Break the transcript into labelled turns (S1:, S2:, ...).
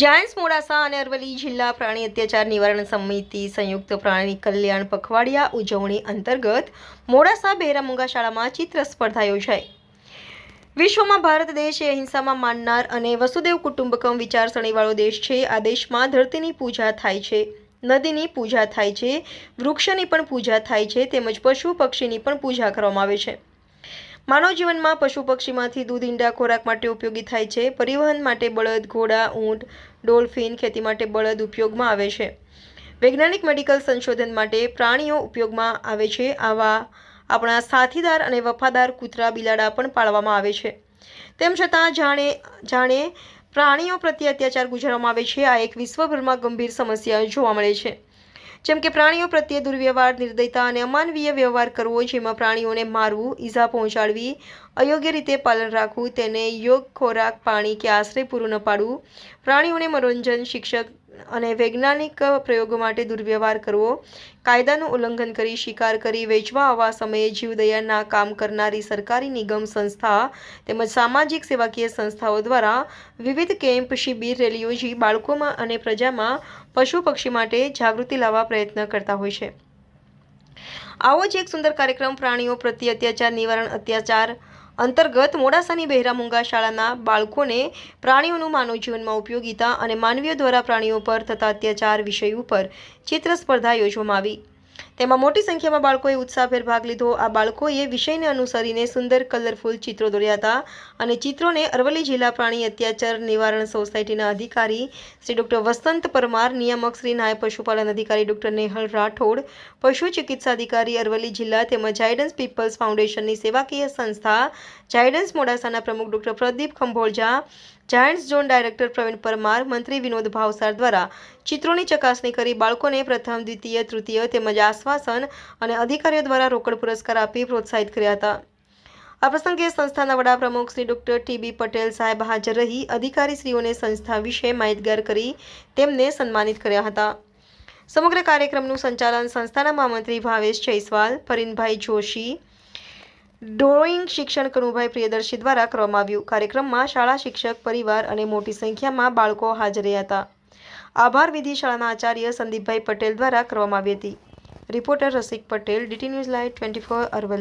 S1: Giants, Modasa અને અરવલ્લી જિલ્લા પ્રાણી અત્યાચાર નિવારણ સમિતિ સંયુક્ત પ્રાણી કલ્યાણ પખવાડિયા ઉજવણી અંતર્ગત મોડાસા બહેરામુંગા શાળામાં ચિત્ર સ્પર્ધા યોજાઈ. વિશ્વમાં ભારત દેશ એ અહિંસામાં માનનાર અને વસુદેવ કુટુંબકમ વિચારસરણીવાળો દેશ છે. આ દેશમાં ધરતીની પૂજા થાય છે, નદીની પૂજા થાય છે, વૃક્ષની પણ પૂજા થાય છે, તેમજ પશુ પક્ષીની પણ પૂજા કરવામાં આવે છે. માનવ જીવનમાં પશુ પક્ષીમાંથી દૂધ, ઈંડા, ખોરાક માટે ઉપયોગી થાય છે. પરિવહન માટે બળદ, ઘોડા, ઊંટ, ડોલ્ફિન ખેતી માટે બળદ ઉપયોગમાં આવે છે. વૈજ્ઞાનિક મેડિકલ સંશોધન માટે પ્રાણીઓ ઉપયોગમાં આવે છે. આવા આપણા સાથીદાર અને વફાદાર કૂતરા બિલાડા પણ પાળવામાં આવે છે. તેમ છતાં જાણે જાણે પ્રાણીઓ પ્રત્યે અત્યાચાર ગુજારવામાં આવે છે. આ એક વિશ્વભરમાં ગંભીર સમસ્યા જોવા મળે છે. જેમ કે પ્રાણીઓ પ્રત્યે દુર્વ્યવહાર, નિર્દયતા અને અમાનવીય વ્યવહાર કરવો, જેમાં પ્રાણીઓને મારવું, ઈજા પહોંચાડવી, અયોગ્ય રીતે પાલન રાખવું, તેને યોગ ખોરાક, પાણી કે આશ્રય પૂરું ન પાડવું, પ્રાણીઓને મનોરંજન, શિક્ષક અને વૈજ્ઞાનિક પ્રયોગો માટે દુર્વ્યવહાર કરવો, કાયદાનું ઉલ્લંઘન કરી, શિકાર કરી, વેચવા આવવા સમયે જીવદયાના કામ કરનારી સરકારી નિગમ સંસ્થા તેમજ સામાજિક સેવાકીય સંસ્થાઓ દ્વારા વિવિધ કેમ્પ, શિબિર, રેલીઓ યોજી બાળકોમાં અને પ્રજામાં પશુ પક્ષી માટે જાગૃતિ લાવવા પ્રયત્ન કરતા હોય છે. આવો જ એક સુંદર કાર્યક્રમ પ્રાણીઓ પ્રત્યે અત્યાચાર, નિવારણ, અત્યાચાર અંતર્ગત મોડાસાની બહેરામુંગા શાળાના બાળકોને પ્રાણીઓનું માનવ જીવનમાં ઉપયોગીતા અને માનવીય દ્વારા પ્રાણીઓ પર થતા અત્યાચાર વિષય ઉપર ચિત્ર સ્પર્ધા યોજવામાં આવી. તેમાં મોટી સંખ્યામાં બાળકોએ ઉત્સાહભેર ભાગ લીધો. આ બાળકોએ વિષયને અનુસરીને સુંદર, કલરફુલ ચિત્રો દોર્યા હતા અને ચિત્રોને અરવલ્લી જિલ્લા પ્રાણી અત્યાચાર નિવારણ સોસાયટીના અધિકારી શ્રી ડૉક્ટર વસંત પરમાર, નિયામક શ્રી નાયબ પશુપાલન અધિકારી ડૉક્ટર નેહલ રાઠોડ, પશુ ચિકિત્સા અધિકારી અરવલ્લી જિલ્લા તેમજ જાયડન્સ પીપલ્સ ફાઉન્ડેશનની સેવાકીય સંસ્થા જાયડન્સ મોડાસાના પ્રમુખ doctor Pradeep Khambholja Giants zone director Pravin Parmar, મંત્રી વિનોદ ભાવસાર દ્વારા ચિત્રોની ચકાસણી કરી બાળકોને પ્રથમ, દ્વિતીય, તૃતીય તેમજ આશ્વાસન અને અધિકારીઓ દ્વારા રોકડ પુરસ્કાર આપી પ્રોત્સાહિત કર્યા હતા. આ પ્રસંગે સંસ્થાના વડા પ્રમુખ શ્રી ડૉક્ટર ટીબી પટેલ સાહેબ હાજર રહી અધિકારીશ્રીઓને સંસ્થા વિશે માહિતગાર કરી તેમને સન્માનિત કર્યા હતા. સમગ્ર કાર્યક્રમનું સંચાલન સંસ્થાના મહામંત્રી ભાવેશ જયસ્વાલ પરિનભાઈ જોશી, ડ્રોઈંગ શિક્ષણ કનુભાઈ પ્રિયદર્શી દ્વારા કરવામાં આવ્યું. કાર્યક્રમમાં શાળા શિક્ષક, પરિવાર અને મોટી સંખ્યામાં બાળકો હાજર રહ્યા હતા. આભાર વિધિ શાળાના આચાર્ય સંદીપભાઈ પટેલ દ્વારા કરવામાં આવી હતી. reporter Rasik Patel DT news live twenty four Aravalli